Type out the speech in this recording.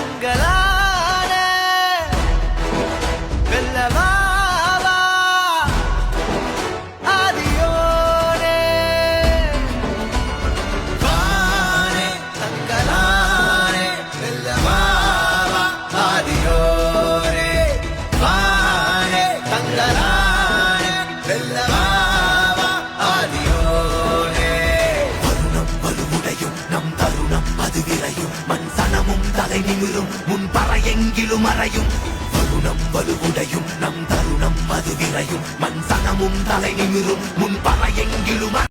கண்களான வெல்லவாவா ஆதியோனே. வானே கண்களானே வெல்லவாவா ஆதியோனே. வானே கண்களானே வெல்லவா மறையும். மண் சனமும் தலை நிமிரும். முன் பறையெங்கிலும் அறையும். வருணம் வலுவுடையும். நம் தருணம் மது விரையும். மண் சனமும் தலை நிமிரும். முன் பறையெங்க